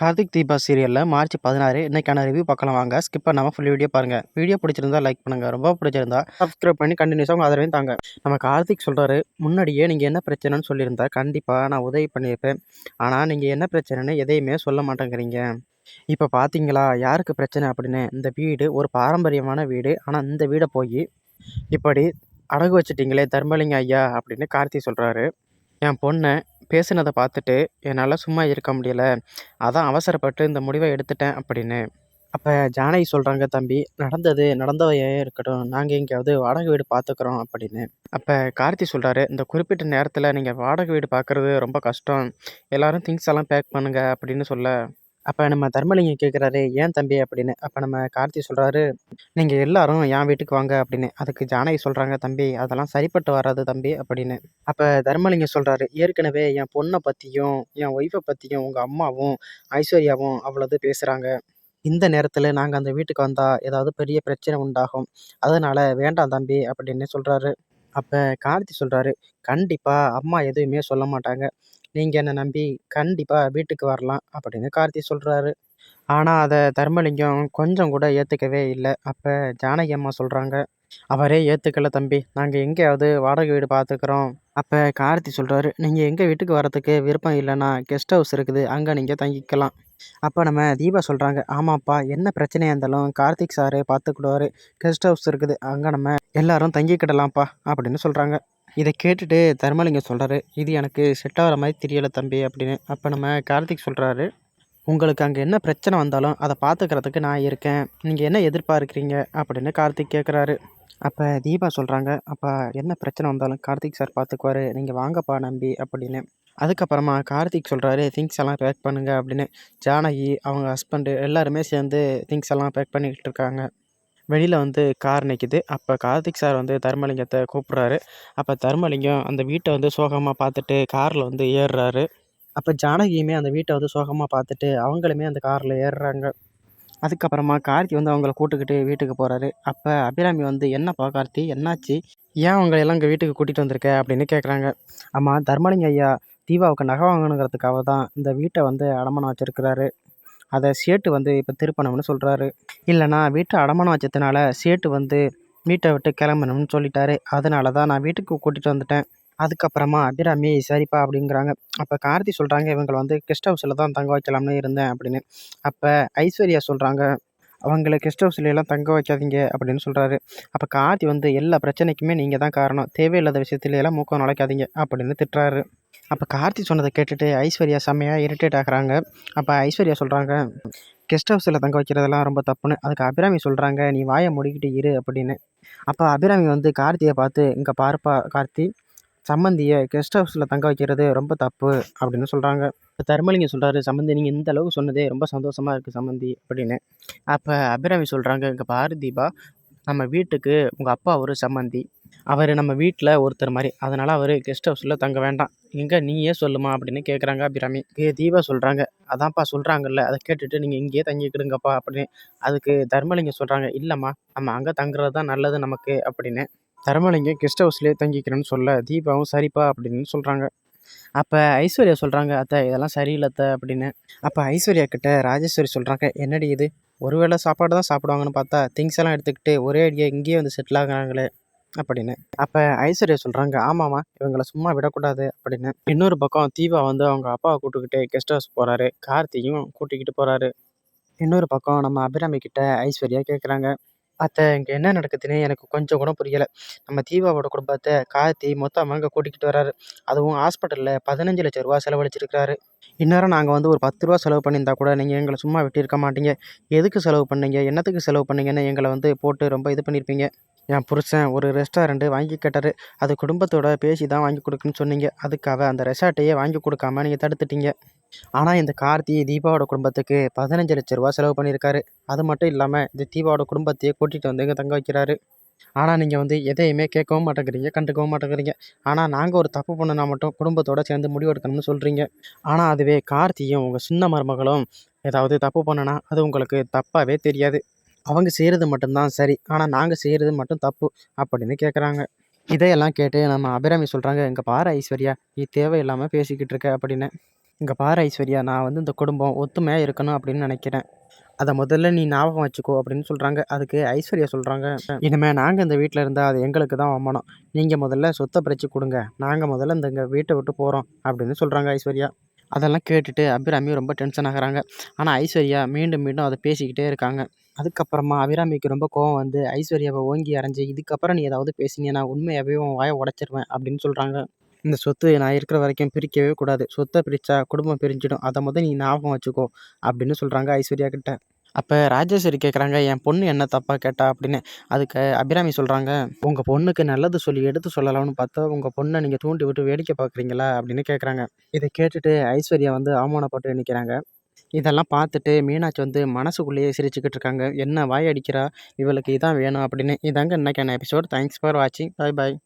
கார்த்திக் தீபா சீரியலில் மார்ச் பதினாறு. இன்றைக்கான ரிவ்யூ பார்க்கலாம் வாங்க. ஸ்கிப் பண்ணாமல் ஃபுல் வீடியோ பாருங்கள் வீடியோ பிடிச்சிருந்தா லைக் பண்ணுங்கள் ரொம்ப பிடிச்சிருந்தா சப்ஸ்கிரைப் பண்ணி கண்டினியூஸாக உங்கள் ஆதரவையும் தாங்க. நம்ம கார்த்திக் சொல்கிறாரு முன்னாடியே நீங்கள் என்ன பிரச்சனைன்னு சொல்லியிருந்தா கண்டிப்பாக நான் உதவி பண்ணியிருப்பேன். ஆனால் நீங்கள் என்ன பிரச்சனைன்னு எதையுமே சொல்ல மாட்டேங்கிறீங்க. இப்போ பார்த்தீங்களா யாருக்கு பிரச்சனை அப்படின்னு? இந்த வீடு ஒரு பாரம்பரியமான வீடு. ஆனால் இந்த வீடை போய் இப்படி அடகு வச்சிட்டிங்களே தர்மலிங்க ஐயா அப்படின்னு கார்த்தி சொல்கிறாரு என் பொண்ணை பேசினதை பார்த்துட்டு என்னால் சும்மா இருக்க முடியல. அதான் அவசரப்பட்டு இந்த முடிவை எடுத்துட்டேன் அப்படின்னு. அப்போ ஜானகி சொல்கிறாங்க தம்பி நடந்தது நடந்தவையே இருக்கட்டும். நாங்கள் எங்கேயாவது வாடகை வீடு பார்த்துக்குறோம் அப்படின்னு. அப்போ கார்த்தி சொல்கிறாரு இந்த குறிப்பிட்ட நேரத்தில் நீங்கள் வாடகை வீடு பார்க்குறது ரொம்ப கஷ்டம். எல்லோரும் திங்ஸ் எல்லாம் பேக் பண்ணுங்க அப்படின்னு சொல்ல அப்போ நம்ம தர்மலிங்கம் கேட்குறாரு ஏன் தம்பி? அப்படின்னு. அப்போ நம்ம கார்த்தி சொல்கிறாரு நீங்கள் எல்லாரும் என் வீட்டுக்கு வாங்க அப்படின்னு. அதுக்கு ஜானகி சொல்கிறாங்க தம்பி அதெல்லாம் சரிப்பட்டு வராது தம்பி அப்படின்னு. அப்போ தர்மலிங்கம் சொல்கிறாரு ஏற்கனவே என் பொண்ணை பற்றியும் என் ஒய்ஃபை பற்றியும் உங்கள் அம்மாவும் ஐஸ்வர்யாவும் அவ்வளோது பேசுகிறாங்க இந்த நேரத்தில் நாங்கள் அந்த வீட்டுக்கு வந்தால் ஏதாவது பெரிய பிரச்சனை உண்டாகும். அதனால் வேண்டாம் தம்பி அப்படின்னு சொல்கிறாரு அப்போ கார்த்தி சொல்கிறாரு கண்டிப்பாக அம்மா எதுவுமே சொல்ல மாட்டாங்க. நீங்கள் என்னை நம்பி கண்டிப்பாக வீட்டுக்கு வரலாம் அப்படின்னு கார்த்தி சொல்கிறாரு ஆனால் அதை தர்மலிங்கம் கொஞ்சம் கூட ஏற்றுக்கவே இல்லை. அப்போ ஜானகி அம்மா சொல்கிறாங்க அவரே ஏற்றுக்கல தம்பி. நாங்கள் எங்கேயாவது வாடகை வீடு பார்த்துக்குறோம் அப்போ கார்த்தி சொல்கிறாரு நீங்கள் எங்கள் வீட்டுக்கு வரத்துக்கு விருப்பம் இல்லைன்னா கெஸ்ட் ஹவுஸ் இருக்குது. அங்கே நீங்கள் தங்கிக்கலாம். அப்போ நம்ம தீபா சொல்கிறாங்க ஆமாப்பா என்ன பிரச்சனையாக இருந்தாலும் கார்த்திக் சாரு பார்த்துக்கிடுவார் கெஸ்ட் ஹவுஸ் இருக்குது. அங்கே நம்ம எல்லாரும் தங்கிக்கிடலாம்ப்பா. அப்படின்னு சொல்கிறாங்க இதை கேட்டுட்டு தர்மலிங்கம் சொல்கிறாரு இது எனக்கு செட் ஆகிற மாதிரி தெரியலை தம்பி அப்படின்னு. அப்போ நம்ம கார்த்திக் சொல்கிறாரு உங்களுக்கு அங்கே என்ன பிரச்சனை வந்தாலும் அதை பார்த்துக்கிறதுக்கு நான் இருக்கேன். நீங்கள் என்ன எதிர்பார்க்குறீங்க? அப்படின்னு கார்த்திக் கேட்குறாரு அப்போ தீபா சொல்கிறாங்க அப்போ என்ன பிரச்சனை வந்தாலும் கார்த்திக் சார் பார்த்துக்குவாரு நீங்கள் வாங்கப்பா நம்பி அப்படின்னு. அதுக்கப்புறமா கார்த்திக் சொல்கிறாரு திங்ஸ் எல்லாம் பேக் பண்ணுங்கள் அப்படின்னு. ஜானகி அவங்க ஹஸ்பண்டு எல்லாருமே சேர்ந்து திங்ஸ் எல்லாம் பேக் பண்ணிக்கிட்டு இருக்காங்க. வெளியில் வந்து கார் நிற்கிது அப்போ கார்த்திக் சார் வந்து தர்மலிங்கத்தை கூப்பிட்றாரு. அப்போ தர்மலிங்கம் அந்த வீட்டை வந்து சோகமாக பார்த்துட்டு காரில் வந்து ஏறுறாரு. அப்போ ஜானகியுமே அந்த வீட்டை வந்து சோகமாக பார்த்துட்டு அவங்களுமே அந்த காரில் ஏறுறாங்க. அதுக்கப்புறமா கார்த்தி வந்து அவங்கள கூட்டுக்கிட்டு வீட்டுக்கு போகிறாரு அப்போ அபிராமி வந்து என்னப்பா கார்த்தி என்னாச்சு? ஏன் அவங்கள எல்லாம் இங்கே வீட்டுக்கு கூட்டிகிட்டு வந்திருக்க? அப்படின்னு கேட்குறாங்க ஆமாம் தர்மலிங்க ஐயா தீபாவுக்கு நகை வாங்கணுங்கிறதுக்காக தான் இந்த வீட்டை வந்து அடமானம் வச்சுருக்கிறாரு. அதை சேட்டு வந்து இப்போ திருப்பணும்னு சொல்கிறாரு இல்லைனா வீட்டை அடமானம் வச்சதுனால சேட்டு வந்து வீட்டை விட்டு கிளம்பணும்னு சொல்லிட்டாரு. அதனால தான் நான் வீட்டுக்கு கூட்டிகிட்டு வந்துட்டேன். அதுக்கப்புறமா அபிராமி சரிப்பா அப்படிங்கிறாங்க. அப்போ கார்த்தி சொல்கிறாங்க இவங்களை வந்து கெஸ்ட் ஹவுஸில் தான் தங்க வைக்கலாம்னு இருந்தேன் அப்படின்னு. அப்போ ஐஸ்வர்யா சொல்கிறாங்க அவங்கள கெஸ்ட் ஹவுஸ்ல எல்லாம் தங்க வைக்காதீங்க அப்படின்னு சொல்கிறாரு அப்போ கார்த்தி வந்து எல்லா பிரச்சனைக்குமே நீங்கள் தான் காரணம். தேவையில்லாத விஷயத்துல எல்லாம் மூக்கம் நுழைக்காதீங்க அப்படின்னு திட்டுறாரு. அப்போ கார்த்தி சொன்னதை கேட்டுட்டு ஐஸ்வர்யா செம்மையாக இரிட்டேட் ஆகுறாங்க. அப்போ ஐஸ்வர்யா சொல்கிறாங்க கெஸ்ட் ஹவுஸில் தங்க வைக்கிறதெல்லாம் ரொம்ப தப்புன்னு. அதுக்கு அபிராமி சொல்கிறாங்க நீ வாயை முடிக்கிட்டு இரு அப்படின்னு. அப்போ அபிராமி வந்து கார்த்தியை பார்த்து இங்கே பார்ப்பா கார்த்தி சம்மந்தியை கெஸ்ட் ஹவுஸில் தங்க வைக்கிறது ரொம்ப தப்பு அப்படின்னு சொல்கிறாங்க இப்போ தர்மலிங்கம் சொல்கிறாரு சம்மந்தி நீங்கள் இந்த அளவுக்கு சொன்னதே ரொம்ப சந்தோஷமாக இருக்குது சம்மந்தி அப்படின்னு. அப்போ அபிராமி சொல்கிறாங்க இங்கே பாரு தீபா நம்ம வீட்டுக்கு உங்கள் அப்பா ஒரு சம்மந்தி. அவர் நம்ம வீட்டில் ஒருத்தர் மாதிரி அதனால் அவர் கெஸ்ட் ஹவுஸில் தங்க வேண்டாம். எங்கே நீயே சொல்லுமா அப்படின்னு கேட்குறாங்க அபிராமி. ஏ தீபா சொல்கிறாங்க அதான்ப்பா சொல்கிறாங்கல்ல அதை கேட்டுட்டு நீங்கள் இங்கேயே தங்கிக்கிடுங்கப்பா அப்படின்னு. அதுக்கு தர்மலிங்கம் சொல்கிறாங்க இல்லைம்மா நம்ம அங்கே தங்குறது தான் நல்லது நமக்கு அப்படின்னு. தர்மலிங்கம் கெஸ்ட் ஹவுஸ்லேயே தங்கிக்கிறேன்னு சொல்ல தீபாவும் சரிப்பா அப்படின்னு சொல்கிறாங்க அப்போ ஐஸ்வர்யா சொல்கிறாங்க அத்தை இதெல்லாம் சரியில்லை அத்தை அப்படின்னு. அப்போ ஐஸ்வர்யா கிட்ட ராஜேஸ்வரி சொல்கிறாங்க என்னடி இது? ஒருவேளை சாப்பாடு தான் சாப்பிடுவாங்கன்னு பார்த்தா திங்ஸ் எல்லாம் எடுத்துக்கிட்டு ஒரே அடியாக இங்கேயே வந்து செட்டில் ஆகுறாங்களே அப்படின்னு. அப்போ ஐஸ்வர்யா சொல்கிறாங்க ஆமாம்மா இவங்களை சும்மா விடக்கூடாது அப்படின்னு. இன்னொரு பக்கம் தீபா வந்து அவங்க அப்பாவை கூட்டுக்கிட்டு கெஸ்ட் ஹவுஸ் போகிறாரு கார்த்தியும் கூட்டிக்கிட்டு போகிறாரு இன்னொரு பக்கம் நம்ம அபிராமி கிட்ட ஐஸ்வர்யா கேட்குறாங்க அத்தை இங்கே என்ன நடக்குதுன்னு எனக்கு கொஞ்சம் கூட புரியலை. நம்ம தீபாவோட குடும்பத்தை கார்த்தி மொத்தமாக அங்கே கூட்டிக்கிட்டு வராரு அதுவும் ஹாஸ்பிட்டலில் பதினஞ்சு லட்ச ரூபா செலவழிச்சிருக்காரு இந்நேரம் நாங்கள் வந்து ஒரு பத்து ரூபா செலவு பண்ணியிருந்தா கூட நீங்கள் எங்களை சும்மா விட்டிருக்க மாட்டீங்க. எதுக்கு செலவு பண்ணீங்க? என்னத்துக்கு செலவு பண்ணீங்கன்னு எங்களை வந்து போட்டு ரொம்ப இது பண்ணியிருப்பீங்க. என் புருஷன் ஒரு ரெஸ்டாரண்ட்டு வாங்கி கேட்டார். அது குடும்பத்தோட பேசி தான் வாங்கி கொடுக்குன்னு சொன்னீங்க. அதுக்காக அந்த ரெசார்ட்டையே வாங்கி கொடுக்காம நீங்கள் தடுத்துட்டீங்க. ஆனால் இந்த கார்த்தி தீபாவோட குடும்பத்துக்கு பதினஞ்சு லட்ச ரூபா செலவு பண்ணியிருக்காரு. அது மட்டும் இல்லாமல் இந்த தீபாவோட குடும்பத்தையே கூட்டிகிட்டு வந்து இங்கே தங்க வைக்கிறாரு. ஆனால் நீங்கள் வந்து எதையுமே கேட்கவும் மாட்டேங்கிறீங்க கண்டுக்கவும் மாட்டேங்கிறீங்க. ஆனால் நாங்கள் ஒரு தப்பு பண்ணுனா மட்டும் குடும்பத்தோடு சேர்ந்து முடிவு எடுக்கணும்னு சொல்கிறீங்க ஆனால் அதுவே கார்த்தியும் உங்கள் சின்ன மருமகளும் ஏதாவது தப்பு பண்ணுனா அது உங்களுக்கு தப்பாகவே தெரியாது. அவங்க செய்கிறது மட்டும்தான் சரி. ஆனால் நாங்கள் செய்கிறது மட்டும் தப்பு அப்படின்னு கேட்குறாங்க இதையெல்லாம் கேட்டு நம்ம அபிராமி சொல்கிறாங்க இங்கே பாரு ஐஸ்வர்யா நீ தேவையில்லாமல் பேசிக்கிட்டு இருக்க அப்படின்னு. இங்கே பாரு ஐஸ்வர்யா நான் வந்து இந்த குடும்பம் ஒத்துமையாக இருக்கணும் அப்படின்னு நினைக்கிறேன். அதை முதல்ல நீ ஞாபகம் வச்சுக்கோ அப்படின்னு சொல்கிறாங்க அதுக்கு ஐஸ்வர்யா சொல்கிறாங்க இனிமேல் நாங்கள் இந்த வீட்டில் இருந்தால் அது எங்களுக்கு தான் அவமானம். நீங்கள் முதல்ல சொத்தை பிரித்து கொடுங்க. நாங்கள் முதல்ல இந்த இங்கே வீட்டை விட்டு போகிறோம் அப்படின்னு சொல்கிறாங்க ஐஸ்வர்யா. அதெல்லாம் கேட்டுட்டு அபிராமி ரொம்ப டென்ஷன் ஆகிறாங்க. ஆனால் ஐஸ்வர்யா மீண்டும் மீண்டும் அதை பேசிக்கிட்டே இருக்காங்க. அதுக்கப்புறமா அபிராமிக்கு ரொம்ப கோவம் வந்து ஐஸ்வர்யாவை ஓங்கி அரைஞ்சு இதுக்கப்புறம் நீ ஏதாவது பேசினீங்க நான் உண்மையாகவே உன் வாயை உடச்சிருவேன் அப்படின்னு சொல்கிறாங்க இந்த சொத்து நான் இருக்கிற வரைக்கும் பிரிக்கவே கூடாது. சொத்தை பிரித்தா குடும்பம் பிரிஞ்சிடும். அதை முதல் நீ ஞாபகம் வச்சுக்கோ அப்படின்னு சொல்கிறாங்க ஐஸ்வர்யா கிட்ட. அப்போ ராஜேஸ்வரி கேட்குறாங்க என் பொண்ணு என்ன தப்பாக கேட்டா? அப்படின்னு. அதுக்கு அபிராமி சொல்கிறாங்க உங்கள் பொண்ணுக்கு நல்லது சொல்லி எடுத்து சொல்லலாம்னு பார்த்தா உங்கள் பொண்ணை நீங்கள் தூண்டி விட்டு வேடிக்கை பார்க்குறீங்களா? அப்படின்னு கேட்குறாங்க இதை கேட்டுட்டு ஐஸ்வர்யா வந்து அவமானப்பட்டு நிற்கிறாங்க இதெல்லாம் பார்த்துட்டு மீனாட்சி வந்து மனசுக்குள்ளேயே சிரிச்சுக்கிட்டு இருக்காங்க. என்ன வாய் அடிக்கிறா? இவளுக்கு இதான் வேணும் அப்படின்னு. இதாங்க இன்னைக்கான எபிசோட். தேங்க்ஸ் ஃபார் வாட்சிங் பாய் பாய்